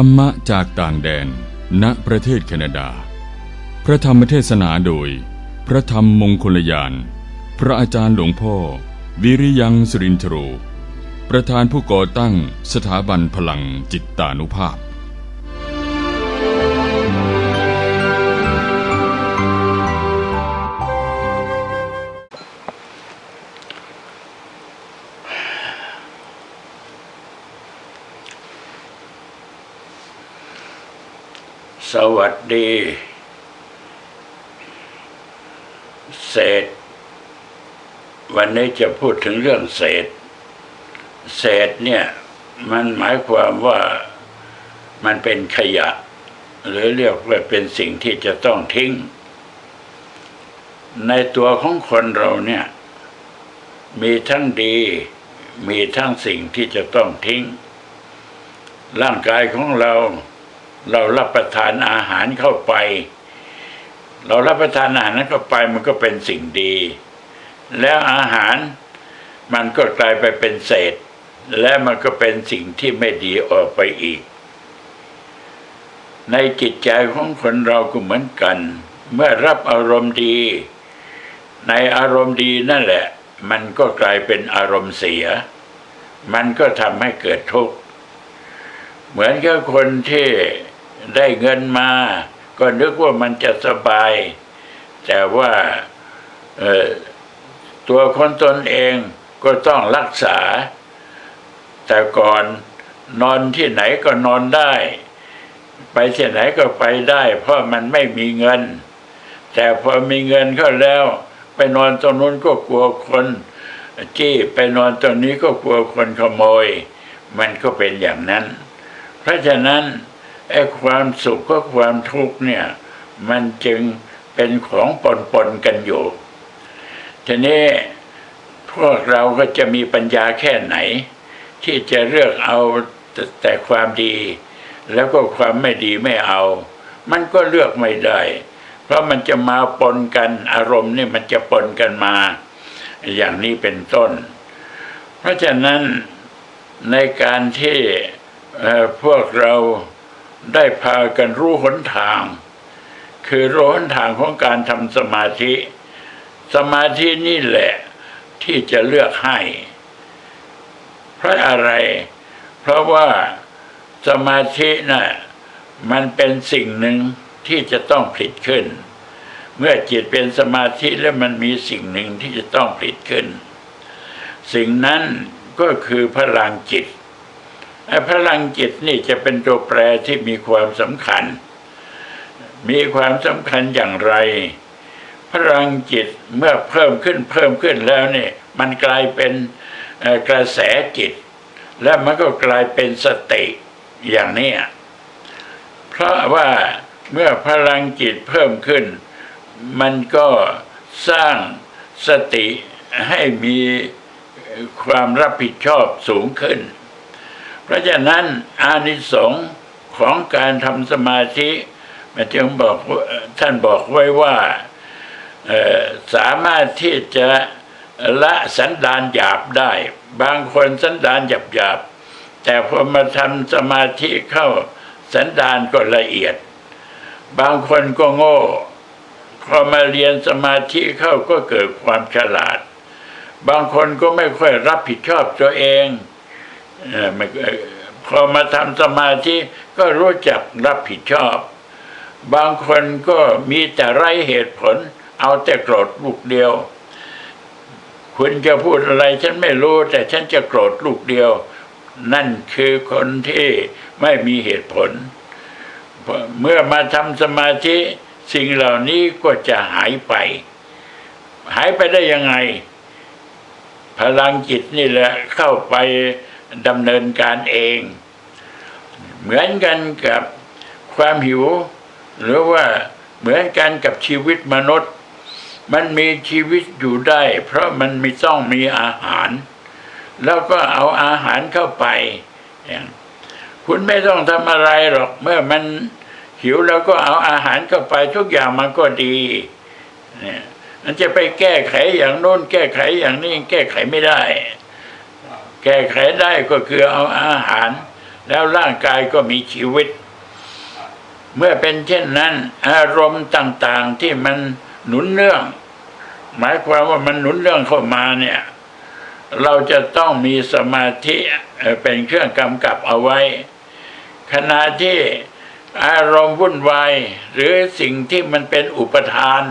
รรมะจากต่างแดน ณ ประเทศแคนาดา พระธรรมเทศนาโดย พระธรรมมงคลยาน พระอาจารย์หลวงพ่อ วิริยังสุรินทโรประธานผู้ก่อตั้งสถาบันพลังจิตตานุภาพ สวัสดี เศษ วันนี้จะพูดถึงเรื่องเศษ เศษเนี่ย มันหมายความว่ามันเป็นขยะ หรือเรียกว่าเป็นสิ่งที่จะต้องทิ้ง ในตัวของคนเราเนี่ย มีทั้งดี มีทั้งสิ่งที่จะต้องทิ้ง ร่างกายของเรา เรารับประทานอาหารเข้าไป เรารับประทานอาหารนั้นเข้าไปมันก็เป็นสิ่งดี แล้วอาหารมันก็กลายไปเป็นเศษ และมันก็เป็นสิ่งที่ไม่ดีออกไปอีก ในจิตใจของคนเราก็เหมือนกัน เมื่อรับอารมณ์ดี ในอารมณ์ดีนั่นแหละ มันก็กลายเป็นอารมณ์เสีย มันก็ทำให้เกิดทุกข์เหมือนกับคนที่ ได้เงินมา ก็นึกว่ามันจะสบาย แต่ว่าตัวคนตนเองก็ต้องรักษา แต่ก่อนนอนที่ไหนก็นอนได้ ไปที่ไหนก็ไปได้ เพราะมันไม่มีเงิน แต่พอมีเงินเข้าแล้ว ไปนอนตรงนู้นก็กลัวคนจี้ไปนอนตรงนี้ก็กลัวคนขโมย มันก็เป็นอย่างนั้น เพราะฉะนั้น ไอ้ความสุขกับความทุกข์เนี่ย มันจึงเป็นของปนปนกันอยู่ ทีนี้พวกเราก็จะมีปัญญาแค่ไหน ที่จะเลือกเอาแต่แต่ความดี แล้วก็ความไม่ดีไม่เอา มันก็เลือกไม่ได้ เพราะมันจะมาปนกันอารมณ์นี่มันจะปนกันมา อย่างนี้เป็นต้น เพราะฉะนั้นในการที่พวกเรา ได้พากันรู้หนทาง คือรู้หนทางของการทำสมาธิ สมาธินี่แหละที่จะเลือกให้ เพราะอะไร เพราะว่าสมาธิน่ะมันเป็นสิ่งหนึ่งที่จะต้องผลิตขึ้น เมื่อจิตเป็นสมาธิแล้วมันมีสิ่งหนึ่งที่จะต้องผลิตขึ้น สิ่งนั้นก็คือพลังจิต พลังจิตนี่จะเป็นตัวแปรที่มีความสำคัญ มีความสำคัญอย่างไร พลังจิตเมื่อเพิ่มขึ้นเพิ่มขึ้นแล้วเนี่ยมันกลายเป็นกระแสจิต และมันก็กลายเป็นสติอย่างนี้เพราะว่าเมื่อพลังจิตเพิ่มขึ้น มันก็สร้างสติให้มีความรับผิดชอบสูงขึ้น ราะฉะนั้นอานิสงส์ของการทำสมาธิมันจึงบอกท่านบอกไว้ว่าสามารถที่จะละสันดานหยาบได้ บางคนสันดานหยาบหยาบแต่พอมาทำสมาธิเข้าสันดานก็ละเอียด บางคนก็โง่พอมาเรียนสมาธิเข้าก็เกิดความฉลาด บางคนก็ไม่ค่อยรับผิดชอบตัวเอง พอมาทำสมาธิก็รู้จักรับผิดชอบ บางคนก็มีแต่ไร้เหตุผล เอาแต่โกรธลูกเดียว คุณจะพูดอะไรฉันไม่รู้ แต่ฉันจะโกรธลูกเดียว นั่นคือคนที่ไม่มีเหตุผล เมื่อมาทำสมาธิสิ่งเหล่านี้ก็จะหายไป หายไปได้ยังไง พลังจิตนี่แหละเข้าไป ดำเนินการเอง เหมือนกันกับความหิว หรือว่าเหมือนกันกับชีวิตมนุษย์ มันมีชีวิตอยู่ได้ เพราะมันมีต้องมีอาหาร แล้วก็เอาอาหารเข้าไปอย่างคุณไม่ต้องทำอะไรหรอก เมื่อมันหิวแล้วก็เอาอาหารเข้าไปทุกอย่างมันก็ดีเนี่ยมันจะไปแก้ไขอย่างโน้นแก้ไขอย่างนี้แก้ไขไม่ได้ แก้ไขได้ก็คือเอาอาหาร แล้วร่างกายก็มีชีวิต เมื่อเป็นเช่นนั้น อารมณ์ต่างๆที่มันหนุนเนื่อง หมายความว่ามันหนุนเรื่องเข้ามาเนี่ย เราจะต้องมีสมาธิเป็นเครื่องกำกับเอาไว้ ขณะที่อารมณ์วุ่นวายหรือสิ่งที่มันเป็นอุปทาน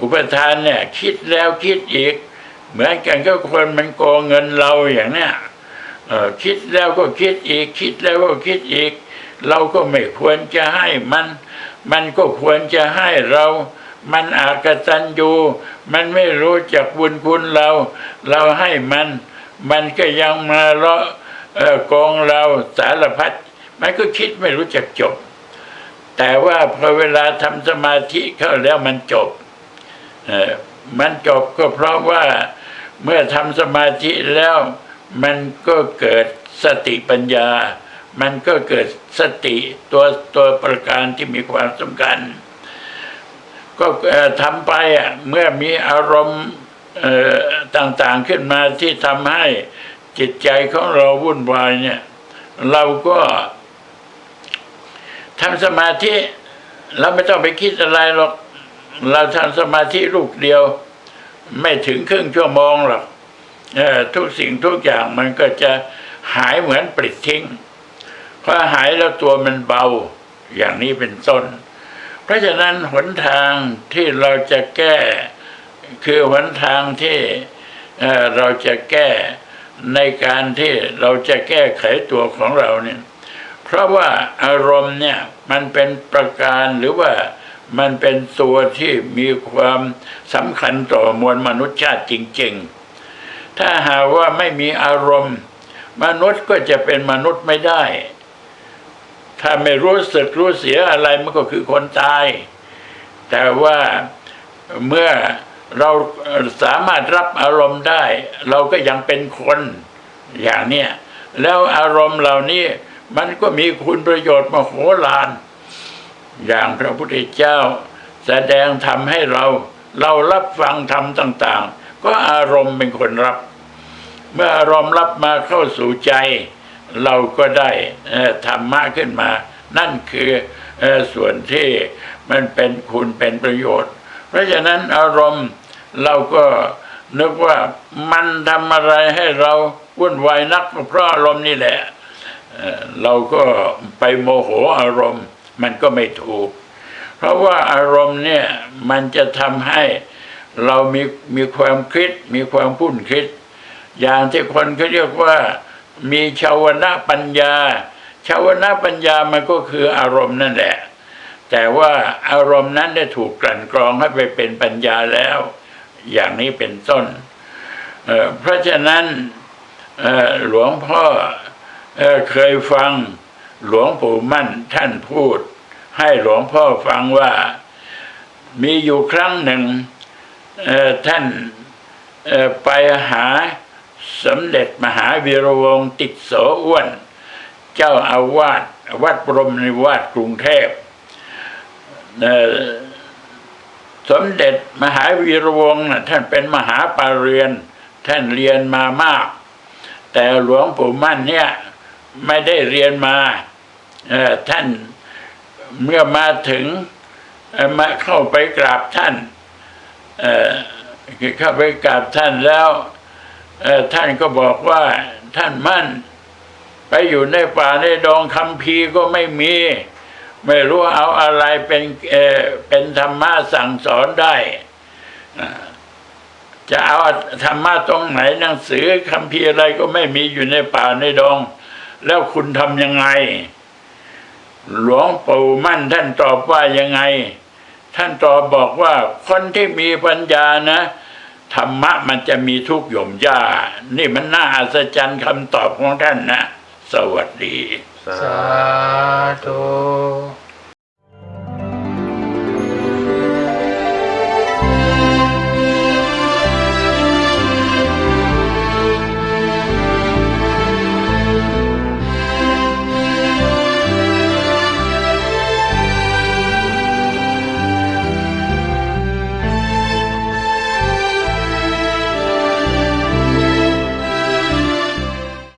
อุปทานเนี่ยคิดแล้วคิดอีก เหมือนกันก็คนมันโกงเงินเราอย่างเนี้ยคิดแล้วก็คิดอีก คิดแล้วก็คิดอีก เราก็ไม่ควรจะให้มัน มันก็ควรจะให้เรา มันอากตันยูมันไม่รู้จักบุญคุณเรา เราให้มัน มันก็ยังมาเลาะเอ่อโกงเราสารพัดมันก็คิดไม่รู้จักจบ แต่ว่าพอเวลาทำสมาธิเข้าแล้วมันจบมันจบก็เพราะว่า เมื่อทำสมาธิแล้ว มันก็เกิดสติปัญญา มันก็เกิดสติตัวตัวประการที่มีความสำคัญ ก็ทำไปอะเมื่อมีอารมณ์ต่างๆขึ้นมาที่ทำให้จิตใจของเราวุ่นวายเนี่ย เราก็ทำสมาธิเราไม่ต้องไปคิดอะไรหรอก เราทำสมาธิลูกเดียว ไม่ถึงครึ่งชั่วโมงหรอกทุกสิ่งทุกอย่างมันก็จะหายเหมือนปลิดทิ้งพอหายแล้วตัวมันเบา อย่างนี้เป็นต้น เพราะฉะนั้นหนทางที่เราจะแก้ คือหนทางที่เเราจะแก้ในการที่เราจะแก้ไขตัวของเราเนี่ย เพราะว่าอารมณ์เนี่ยมันเป็นประการหรือว่า มันเป็นตัวที่มีความสำคัญต่อมวลมนุษยชาติจริง ๆ ถ้าหากว่าไม่มีอารมณ์ มนุษย์ก็จะเป็นมนุษย์ไม่ได้ ถ้าไม่รู้สึกรู้เสียอะไรมันก็คือคนตาย แต่ว่าเมื่อเราสามารถรับอารมณ์ได้ เราก็ยังเป็นคนอย่างเนี้ยแล้วอารมณ์เหล่านี้มันก็มีคุณประโยชน์มโหฬาร อย่างพระพุทธเจ้า แสดงธรรมให้เรา เรารับฟังธรรมต่าง ๆ ก็อารมณ์เป็นคนรับ เมื่ออารมณ์รับมาเข้าสู่ใจ เราก็ได้ธรรมะขึ้นมา นั่นคืออส่วนที่มันเป็นคุณเป็นประโยชน์ เพราะฉะนั้นอารมณ์เราก็นึกว่ามันทำอะไรให้เราวุ่นวายนักเพราะอารมณ์นี่แหละเราก็ไปโมโหอารมณ์ มันก็ไม่ถูก เพราะว่าอารมณ์เนี่ยมันจะทำให้เรามีมีความคิด มีความพุ่นคิด อย่างที่คนเขาเรียกว่ามีชาวนะปัญญา ชาวนะปัญญามันก็คืออารมณ์นั่นแหละ แต่ว่าอารมณ์นั้นได้ถูกกลั่นกรองให้ไปเป็นปัญญาแล้ว อย่างนี้เป็นต้นเเพราะฉะนั้นหลวงพ่อเอ่อเคยฟัง หลวงปู่มั่นท่านพูด ให้หลวงพ่อฟังว่ามีอยู่ครั้งหนึ่งท่านไปหาสมเด็จมหาวีรวงศ์ติดโสอ้วน เจ้าอาวาสวัดบรมนิวาสกรุงเทพสมเด็จมหาวีรวงศ์น่ะท่านเป็นมหาปรริญญาท่านเรียนมามาก แต่หลวงปู่มั่นเนี่ยไม่ได้เรียนมา ท่านเมื่อมาถึงมาเข้าไปกราบท่านเข้าไปกราบท่านแล้วท่านก็บอกว่าท่านมั่น ไปอยู่ในป่าในดงคำพีก็ไม่มี ไม่รู้เอาอะไรเป็นเเป็นธรรมะสั่งสอนได้จะเอาธรรมะตรงไหนหนังสือคำพีอะไรก็ไม่มีอยู่ในป่าในดง แล้วคุณทำยังไง หลวงปู่มั่นท่านตอบว่ายังไง ท่านตอบบอกว่าคนที่มีปัญญานะ ธรรมะมันจะมีทุกหย่อมย่า นี่มันน่าอัศจรรย์คำตอบของท่านนะ สวัสดี สาธุ